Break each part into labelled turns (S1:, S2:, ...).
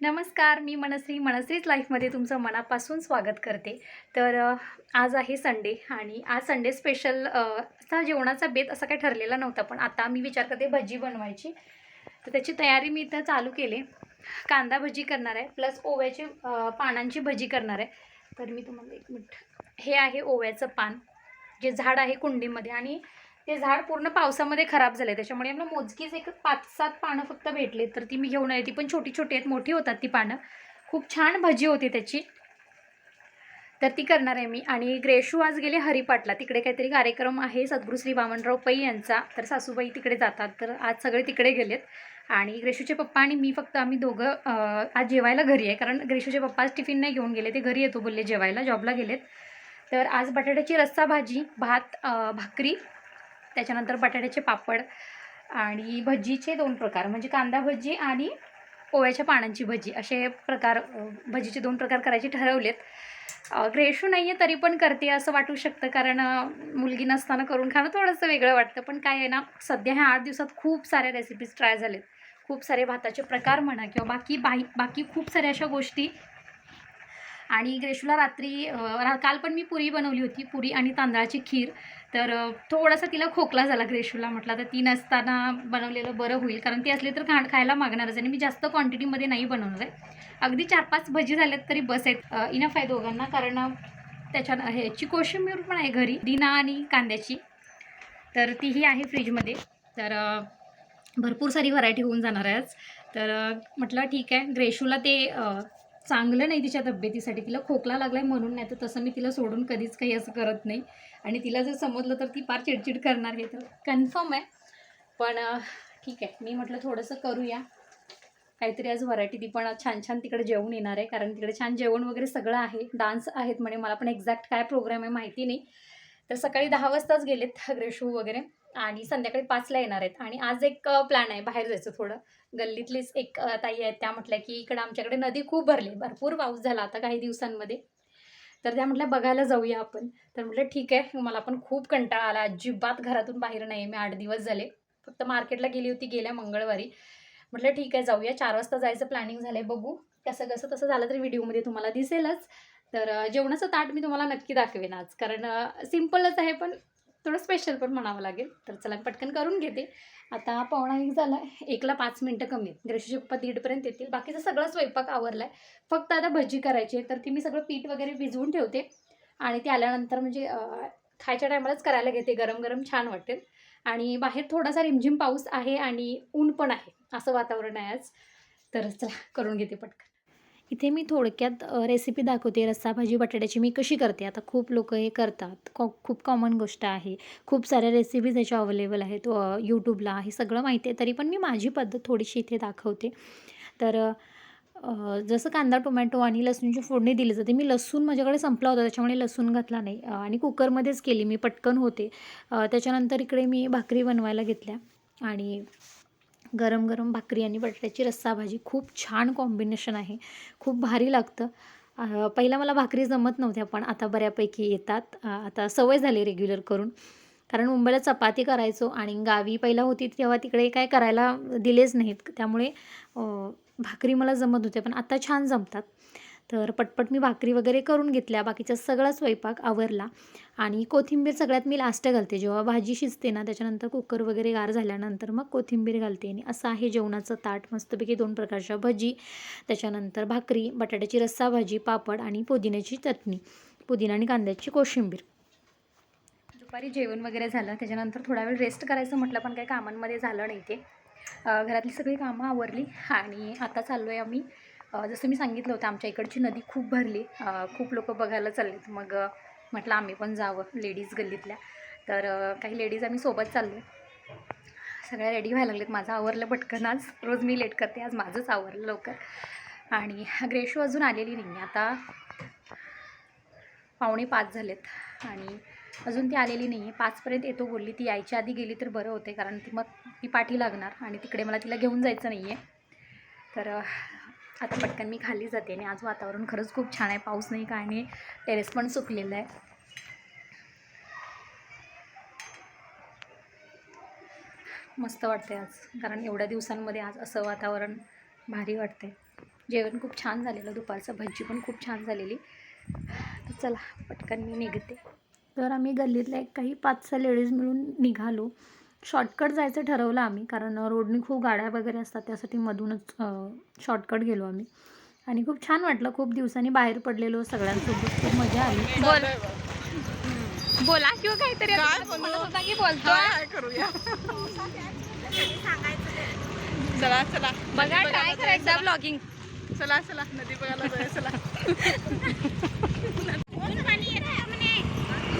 S1: नमस्कार मी मनश्री. मनश्रीच लाईफमध्ये तुमचं मनापासून स्वागत करते. तर आज आहे संडे आणि आज संडे स्पेशल असा जेवणाचा बेत असा काही ठरलेला नव्हता पण आता मी विचार करते भजी बनवायची. तर त्याची तयारी मी इथं चालू केली. कांदा भजी करणार आहे प्लस ओव्याची पानांची भजी करणार आहे. तर मी तुम्हाला एक मिनिट. हे आहे ओव्याचं पान जे झाड आहे कुंडीमध्ये आणि ते झाड पूर्ण पावसामध्ये खराब झालं आहे त्याच्यामुळे मला मोजकीच एक पाच सात पानं फक्त भेटले तर ती मी घेऊन आली ती पण छोटी छोटी आहेत. मोठी होतात ती पानं. खूप छान भजी होती त्याची. तर ती करणार आहे मी. आणि ग्रेशू आज गेले हरिपाटला. तिकडे काहीतरी कार्यक्रम आहे. सद्गुरू श्री वामनराव पै यांचा. तर सासूबाई तिकडे जातात. तर आज सगळे तिकडे गेलेत. आणि ग्रेशूचे पप्पा आणि मी फक्त आम्ही दोघं आज जेवायला घरी आहे. कारण ग्रेशूचे पप्पा आज टिफिन नाही घेऊन गेले. ते घरी येतो बोलले जेवायला. जॉबला गेलेत. तर आज बटाट्याची रस्सा भाजी भात भाकरी त्याच्यानंतर बटाट्याचे पापड आणि भजीचे दोन प्रकार म्हणजे कांदा भजी आणि पोव्याच्या पानांची भजी असे प्रकार भजीचे दोन प्रकार करायचे ठरवलेत. ग्रेशू नाही आहे तरी पण करते असं वाटू शकतं कारण मुलगी नसताना करून खाणं थोडंसं वेगळं वाटतं. पण काय आहे ना सध्या ह्या आठ दिवसात खूप साऱ्या रेसिपीज ट्राय झालेत. खूप सारे भाताचे प्रकार म्हणा किंवा बाकी बाई बाकी खूप साऱ्या अशा गोष्टी. आणि ग्रेशूला रात्री रा काल पण मी पुरी बनवली होती पुरी आणि तांदळाची खीर. तर थोडासा तिला खोकला झाला ग्रेशूला म्हटलं तर ती नसताना बनवलेलं बरं होईल कारण ती असली तर खा खायला मागणारच आहे आणि मी जास्त क्वांटिटीमध्ये नाही बनवणार आहे. अगदी चार पाच भजी झाल्यात तरी बस आहेत इनफ आहे दोघांना कारण त्याच्यानं त्याच्या ह्याची कोशिंबीर पण आहे घरी दिना आणि कांद्याची. तर तीही आहे फ्रीजमध्ये. तर भरपूर सारी व्हरायटी होऊन जाणार आहे आज. तर म्हटलं ठीक आहे ग्रेशूला ते चांगलं नाही तिच्या तब्येतीसाठी तिला खोकला लागला आहे म्हणून नाही तर तसं मी तिला सोडून कधीच काही असं करत नाही. आणि तिला जर समजलं तर ती फार चिडचिड करणार आहे. तर कन्फर्म आहे. पण ठीक आहे. मी म्हटलं थोडंसं करूया. काहीतरी आज व्हरायटी ती पण छान छान तिकडे जेवण येणार आहे. कारण तिकडे छान जेवण वगैरे सगळं आहे. डान्स आहेत म्हणे. मला पण एक्झॅक्ट काय प्रोग्राम आहे माहिती नाही. तर सकाळी दहा वाजताच गेलेत ग्रेशू वगैरे. आणि संध्याकाळी पाचला येणार आहेत. आणि आज एक प्लॅन आहे बाहेर जायचं थोडं. गल्लीतलीच एक ताई आहेत त्या म्हटल्या की इकडं आमच्याकडे नदी खूप भरली भरपूर पाऊस झाला आता काही दिवसांमध्ये. तर त्या म्हटल्या बघायला जाऊया आपण. तर म्हटलं ठीक आहे मला पण खूप कंटाळा आला. अजिबात घरातून बाहेर नाही मी आठ दिवस झाले. फक्त मार्केटला गेली होती गेल्या मंगळवारी. म्हटलं ठीक आहे जाऊया. चार वाजता जायचं प्लॅनिंग झालं आहे बघू. कसं कसं तसं झालं तरी व्हिडिओमध्ये तुम्हाला दिसेलच. तर जेवणाचं ताट मी तुम्हाला नक्की दाखवेन आज. कारण सिम्पलच आहे पण थोडं स्पेशल पण म्हणावं लागेल. तर चला मी पटकन करून घेते. आता पावणा एक झाला एकला पाच मिनटं कमी आहेत. ग्रेशूचे पप्पा दीडपर्यंत येतील. बाकीचं सगळं स्वयंपाक आवरला आहे फक्त आता भजी करायची आहे. तर ती मी सगळं पीठ वगैरे भिजवून ठेवते. आणि ते आल्यानंतर म्हणजे खायच्या टायमालाच करायला घेते. गरम गरम छान वाटेल. आणि बाहेर थोडासा रिमझिम पाऊस आहे आणि ऊन पण आहे. असं वातावरण आहे आज. तर चला करून घेते पटकन. इथे मी थोडक्यात रेसिपी दाखवते. रस्सा भाजी बटाट्याची मी कशी करते? आता खूप लोक हे करतात. कॉ खूप कॉमन गोष्ट आहे. खूप साऱ्या रेसिपीज याच्या अवेलेबल आहेत यूट्यूबला हे सगळं माहिती आहे तरी पण मी माझी पद्धत थोडीशी इथे दाखवते. तर जसं कांदा टोमॅटो आणि लसूणची फोडणी दिली जाते मी लसूण माझ्याकडे संपला होता त्याच्यामुळे लसूण घातला नाही. आणि कुकरमध्येच केली मी पटकन होते. त्याच्यानंतर इकडे मी भाकरी बनवायला घेतल्या. आणि गरम गरम भाकरी आणि बटाट्याची रस्सा भाजी. खूप छान कॉम्बिनेशन आहे. खूप भारी लागतं. पहिला मला भाकरी जमत नव्हत्या पण आता बऱ्यापैकी येतात. आता सवय झाली रेग्युलर करून. कारण मुंबईला चपाती करायचो आणि गावी पहिला होती तेव्हा तिकडे काय करायला दिलेच नाहीत. त्यामुळे भाकरी मला जमत होते पण आता छान जमतात. तर पटपट मी भाकरी वगैरे करून घेतल्या. बाकीचा सगळा स्वयंपाक आवरला. आणि कोथिंबीर सगळ्यात मी लास्ट घालते. जेव्हा भाजी शिजते ना त्याच्यानंतर कुकर वगैरे गार झाल्यानंतर मग कोथिंबीर घालते. आणि असं आहे जेवणाचं ताट. मस्तपैकी दोन प्रकारच्या भजी. त्याच्यानंतर भाकरी बटाट्याची रस्सा भाजी पापड आणि पुदिन्याची चटणी. पुदिना आणि कांद्याची कोशिंबीर. दुपारी जेवण वगैरे झालं. त्याच्यानंतर थोडा वेळ रेस्ट करायचं म्हटलं पण काही कामांमध्ये झालं नाही ते. घरातली सगळी कामं आवरली. आणि आता चाललो आहे आम्ही जसं मी सांगितलं होतं आमच्या इकडची नदी खूप भरली. खूप लोक बघायला चाललेत. मग म्हटलं आम्ही पण जावं लेडीज गल्लीतल्या. तर काही लेडीज आम्ही सोबत चाललो सगळ्या रेडी व्हायला लागलेत. माझं आवरलं पटकन आज. रोज मी लेट करते. आज माझंच आवरलं लवकर. आणि ग्रेशू अजून आलेली नाही आहे आता पावणे पाच झालेत. आणि अजून ती आलेली नाही आहे पाचपर्यंत येतो बोलली. ती यायच्या आधी गेली तर बरं होते कारण ती मग ती पाठी लागणार. आणि तिकडे मला तिला घेऊन जायचं नाही आहे तर आता पटकन मी खाली जाते आणि आज वातावरण खरंच खूप छान आहे. पाऊस नाही काय नाही. टेरेस पण सुकलेलं आहे. मस्त वाटते आज. कारण एवढ्या दिवसांमध्ये आज असं वातावरण भारी वाटते जेवण खूप छान झालेलं दुपारचं भजी पण खूप छान झालेली. तर चला पटकन मी निघते. तर आम्ही गल्लीतल्या एक काही पाच सहा लेडीज मिळून निघालो. शॉर्टकट जायचं ठरवलं आम्ही. कारण रोडनी खूप गाड्या वगैरे असतात त्यासाठी मधूनच शॉर्टकट गेलो आम्ही. आणि खूप छान वाटलं. खूप दिवसांनी बाहेर पडलेलो सगळ्यांसोबत. खूप मजा आली. बोल. बोला. किंवा काहीतरी की बोलतो
S2: काय करूया? चला चला.
S1: बघा ट्राय करायचा ब्लॉगिंग
S2: चला चला. नदी बघायला जाऊया चला.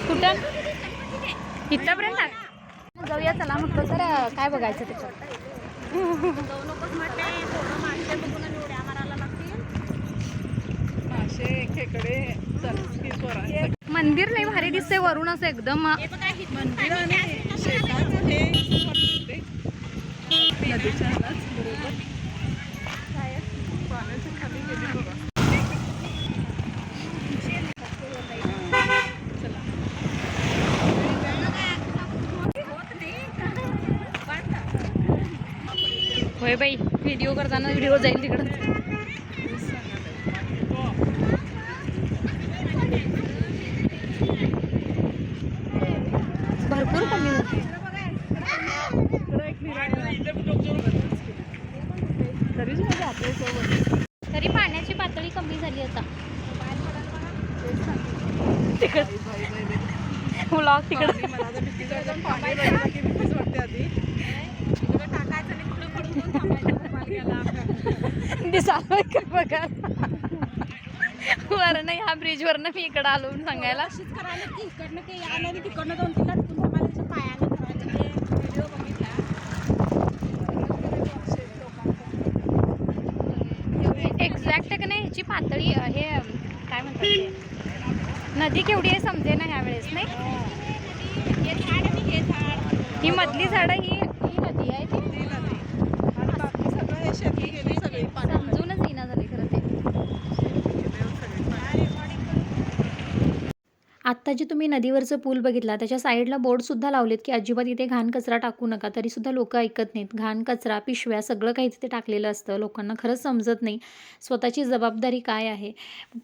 S1: कुठं? चला काय बघायचं त्याच्यात?
S2: खेकडे चल
S1: मंदिर नाही भारी दिसते वरून असं एकदम.
S2: मंदिर नदीच्या बरोबर पाण्याच्या खाली गेली बघा चला
S1: होय बाई व्हिडिओ करताना व्हिडिओ जाईल तिकडं. भरपूर कमी होते.
S2: सोबत.
S1: तरी पाण्याची पातळी कमी झाली आता. ब्लॉग तिकडं.
S2: बघितलं की
S1: बघा. वरनं ह्या ब्रिजवरनं मी इकडं आलो म्हणून सांगायला. एक्झॅक्ट का नाही ह्याची पातळी हे काय म्हणतात? नदी केवढी आहे समजे ना ह्या वेळेस नाही? ही मधली झाडं ही ही नदी आहे ती
S2: ती नदी आणि बाकी सगळं हे शेती गेली सगळी पाण्यात
S1: समजूनच येईना झाले खरं ते
S2: सगळी पाण्यात.
S1: आत्ता जे तुम्ही नदीवरचं पूल बघितला त्याच्या साईडला बोर्डसुद्धा लावलेत की अजिबात इथे घाण कचरा टाकू नका. तरीसुद्धा लोक ऐकत नाहीत. घाण कचरा पिशव्या सगळं काही तिथे टाकलेलं असतं. लोकांना खरंच समजत नाही स्वतःची जबाबदारी काय आहे.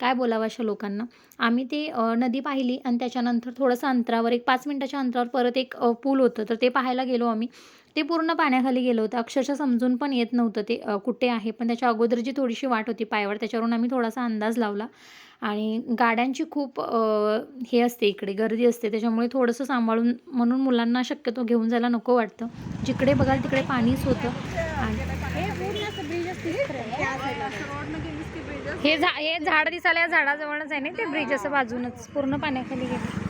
S1: काय बोलावं अशा लोकांना? आम्ही ते नदी पाहिली आणि त्याच्यानंतर थोडंसं अंतरावर एक पाच मिनटाच्या अंतरावर परत एक पूल होतं. तर ते पाहायला गेलो आम्ही. ते पूर्ण पाण्याखाली गेलं होतं. अक्षरशः समजून पण येत नव्हतं ते कुठे आहे. पण त्याच्या अगोदर जी थोडीशी वाट होती पायावर त्याच्यावरून आम्ही थोडासा अंदाज लावला. आणि गाड्यांची खूप हे असते इकडे गर्दी असते. त्याच्यामुळे थोडंसं सांभाळून म्हणून मुलांना शक्यतो घेऊन जायला नको वाटतं. जिकडे बघाल तिकडे पाणीच होतं. आणि हे झा हे झाड दिसायला या झाडाजवळच आहे ना ते ब्रिज असं बाजूनच. पूर्ण पाण्याखाली गेलं.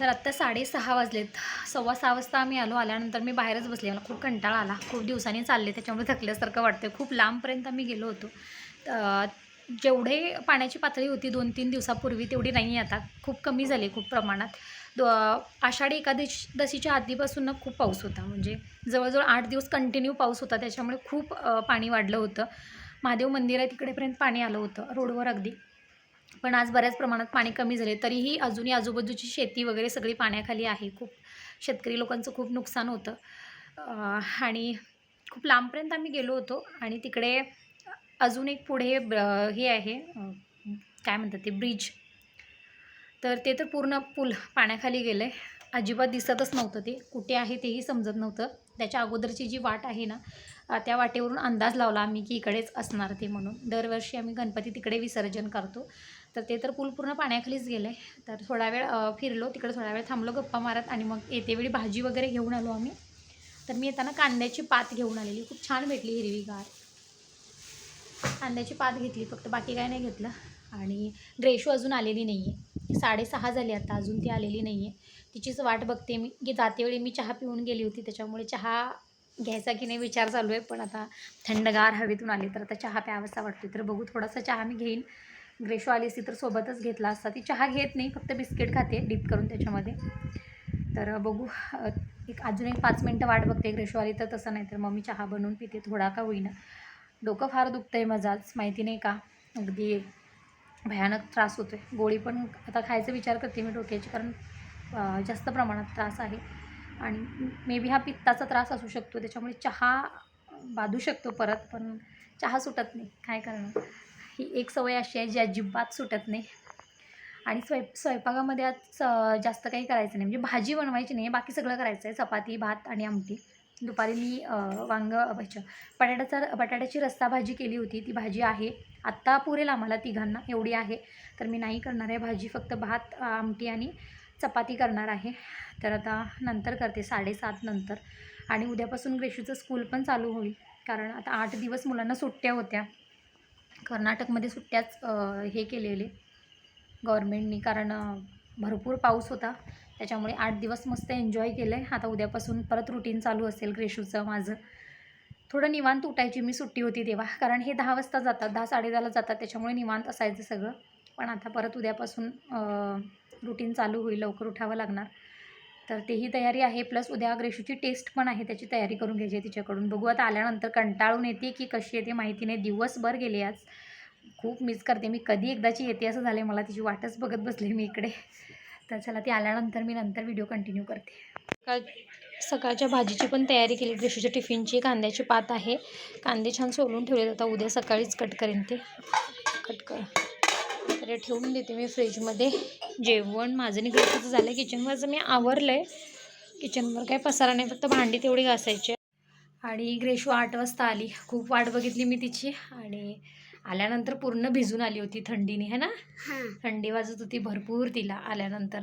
S1: तर आत्ता साडेसहा वाजलेत. सव्वा सहा वाजता आम्ही आलो. आल्यानंतर मी बाहेरच बसले. मला खूप कंटाळा आला. खूप दिवसांनी चालले. त्याच्यामुळे थकल्यासारखं वाटतं खूप लांबपर्यंत आम्ही गेलो होतो. जेवढे पाण्याची पातळी होती दोन तीन दिवसापूर्वी तेवढी नाही आता. खूप कमी झाली खूप प्रमाणात. दो आषाढी एकादशीच्या आधीपासून ना खूप पाऊस होता. म्हणजे जवळजवळ आठ दिवस कंटिन्यू पाऊस होता. त्याच्यामुळे खूप पाणी वाढलं होतं. महादेव मंदिर आहे तिकडेपर्यंत पाणी आलं होतं. रोडवर अगदी. पण आज बऱ्याच प्रमाणात पाणी कमी झाले. तरीही अजूनही आजूबाजूची शेती वगैरे सगळी पाण्याखाली आहे. खूप शेतकरी लोकांचं खूप नुकसान होतं. आणि खूप लांबपर्यंत आम्ही गेलो होतो. आणि तिकडे अजून एक पुढे हे आहे काय म्हणतात ते ब्रिज. तर ते तर पूर्ण पूल पाण्याखाली गेलं. आहे अजिबात दिसतच नव्हतं ते. कुठे आहे तेही समजत नव्हतं. त्याच्या अगोदरची जी वाट आहे ना त्या वाटेवरून अंदाज लावला आम्ही की इकडेच असणार ते म्हणून. दरवर्षी आम्ही गणपती तिकडे विसर्जन करतो. तर ते तर पूल पूर्ण पाण्याखालीच गेलं. तर थोडा वेळ फिरलो. तिकडे थोडा वेळ थांबलो गप्पा मारत आणि मग येतेवेळी भाजी वगैरे घेऊन आलो आम्ही. तर मी येताना कांद्याची पात घेऊन आलेली. खूप छान भेटली हिरवीगार कांद्याची पात घेतली फक्त बाकी काय नाही घेतलं. आणि ड्रेशू अजून आलेली नाही आहे साडेसहा झाली आता अजून ती आलेली नाही आहे तिचीच वाट बघते मी. की जातेवेळी मी चहा पिऊन गेली होती त्याच्यामुळे चहा घ्यायचा की नाही विचार चालू आहे. पण आता थंडगार हवेतून आली तर आता चहा प्यावासा वाटतो तर बघू थोडासा चहा मी घेईन. ग्रेशो आली असती तर सोबतच घेतला असता. ती चहा घेत नाही फक्त बिस्किट खाते डीप करून त्याच्यामध्ये. तर बघू एक अजून एक पाच मिनटं वाट बघते ग्रेशो आली तर तसं नाही तर मग मी चहा बनवून पिते थोडा का होईना. डोकं फार दुखतं आहे मजाच माहिती नाही का? अगदी भयानक त्रास होतो आहे गोळी पण आता खायचा विचार करते मी डोक्याची कारण जास्त प्रमाणात त्रास आहे. आणि मे बी हा पित्ताचा त्रास असू शकतो त्याच्यामुळे चहा बाधू शकतो परत पण चहा सुटत नाही. काय करणार? ही एक सवय अशी आहे जी अजिबात सुटत नाही. आणि स्वयं स्वयंपाकामध्ये आज जास्त काही करायचं नाही. म्हणजे भाजी बनवायची नाही. बाकी सगळं करायचं आहे. चपाती भात आणि आमटी. दुपारी मी वांगं वांग बटाट्याचा बटाट्याची रस्सा भाजी केली होती. ती भाजी आहे. आत्ता पुरेल आम्हाला तिघांना. एवढी आहे. तर मी नाही करणार आहे भाजी. फक्त भात आमटी आणि चपाती करणार आहे. तर आता नंतर करते. साडेसात नंतर. आणि उद्यापासून ग्रेशूचं स्कूल पण चालू होईल. कारण आता आठ दिवस मुलांना सुट्ट्या होत्या. कर्नाटकमध्ये सुट्ट्याच हे केलेले गव्हर्मेंटनी कारण भरपूर पाऊस होता. त्याच्यामुळे आठ दिवस मस्त एन्जॉय केलं आहे आता उद्यापासून परत रुटीन चालू असेल ग्रेशूचं माझं. थोडं निवांत उठायची मी सुट्टी होती तेव्हा. कारण हे दहा वाजता जातात दहा साडेदहाला जातात. त्याच्यामुळे निवांत असायचं सगळं. पण आता परत उद्यापासून रुटीन चालू होईल लवकर उठावं लागणार. तर तेही तयारी आहे. प्लस उद्या ग्रेशूची टेस्ट पण आहे. त्याची तयारी करून घ्यायची आहे तिच्याकडून. बघू आता आल्यानंतर कंटाळून येते की कशी येते माहिती नाही. दिवसभर गेले आज. खूप मिस करते. मी कधी एकदाची येते असं झालं मला तिची वाटच बघत बसले मी इकडे. तर चला ती आल्यानंतर मी नंतर व्हिडिओ कंटिन्यू करते. का सकाळच्या भाजीची पण तयारी केली. ग्रेशूच्या टिफिनची कांद्याची पात आहे. कांदे छान सोलून ठेवले आता उद्या सकाळीच कट करेन ते. कट कर. हे ठेवून देते मी फ्रीजमध्ये. जेवण माझं ग्रेशूचं झालं. किचनवरचं मी आवरलं आहे किचनवर काय पसारा नाही फक्त भांडी तेवढी घासायची. आणि ग्रेशू आठ वाजता आली. खूप वाट बघितली मी तिची. आणि आल्यानंतर पूर्ण भिजून आली होती थंडीने है ना? थंडी वाजत होती भरपूर तिला आल्यानंतर.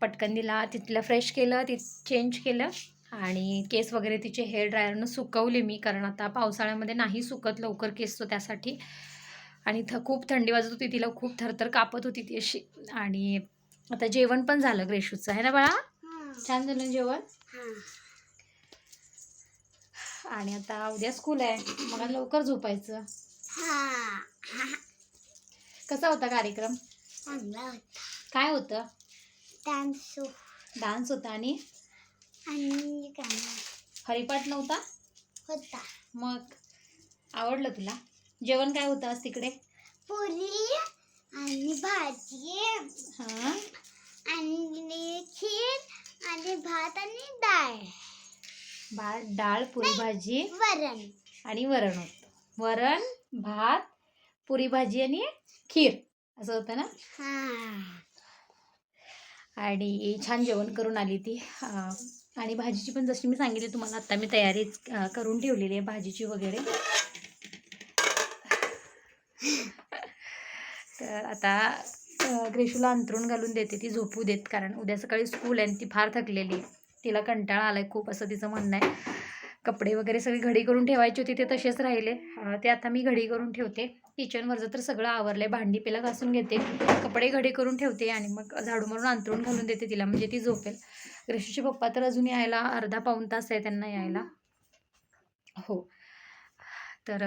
S1: पटकन तिला तिथलं फ्रेश केलं ती चेंज केलं. आणि केस वगैरे तिचे हेअर ड्रायरनं सुकवले मी कारण आता पावसाळ्यामध्ये नाही सुकत लवकर केस तो त्यासाठी आणि थ खूप थंडी वाजत होती तिला खूप थरथर कापत होती ती अशी. आणि आता जेवण पण झालं ग्रेशूचं. आहे ना बाळा? छान झालं जेवण? आणि आता उद्या स्कूल आहे. मला लवकर झोपायचं. कसा होता कार्यक्रम? काय होतं?
S3: डान्स
S1: डान्स होता आणि? हरिपाठ नव्हता?
S3: होता.
S1: मग? आवडलं तुला? जेवण काय होतं आज तिकडे?
S3: पुरी आणि भाजी.
S1: हां.
S3: आणि खीर आणि भात आणि डाळ.
S1: भात डाळ पुरी भाजी.
S3: वरण.
S1: आणि वरण होतं. वरण भात पुरी भाजी आणि खीर. असं होतं ना?
S3: हा.
S1: आणि छान जेवण करून आली ती. आणि भाजीची पण जशी मी सांगितली तुम्हाला आत्ता मी तयारी करून ठेवलेली आहे भाजीची वगैरे. तर आता ग्रेशूला अंथरूण घालून देते ती झोपू देत कारण उद्या सकाळी स्कूल आहे आणि ती फार थकलेली. आहे तिला कंटाळा आला आहे खूप असं तिचं म्हणणं आहे. कपडे वगैरे सगळी घडी करून ठेवायची होती ते तसेच राहिले. ते आता मी घडी करून ठेवते. किचनवरचं तर सगळं आवरलं आहे भांडी पेला घासून घेते. कपडे घडी करून ठेवते आणि मग झाडू मारून अंतरून घालून देते तिला म्हणजे ती झोपेल. ग्रेशूचे पप्पा तर अजून यायला अर्धा पाऊण तास आहे त्यांना यायला. हो. तर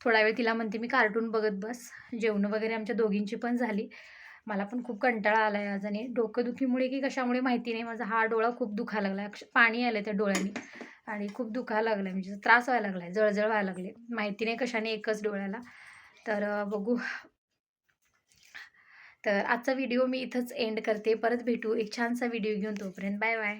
S1: थोडा वेळ तिला म्हणते मी कार्टून बघत बस. जेवणं वगैरे आमच्या दोघींची पण झाली. मला पण खूप कंटाळा आला आहे आज आणि डोकंदुखीमुळे की कशामुळे माहिती नाही माझा हा डोळा खूप दुखा लागला. आहे पाणी आलं त्या डोळ्याने आणि खूप दुखा लागलं आहे म्हणजे त्रास व्हायला लागला आहे जळजळ व्हायला लागले. माहिती नाही कशाने एकच डोळ्याला. तर बघू. तर आजचा व्हिडिओ मी इथंच एंड करते. परत भेटू. एक छानसा व्हिडिओ घेऊन तोपर्यंत बाय बाय.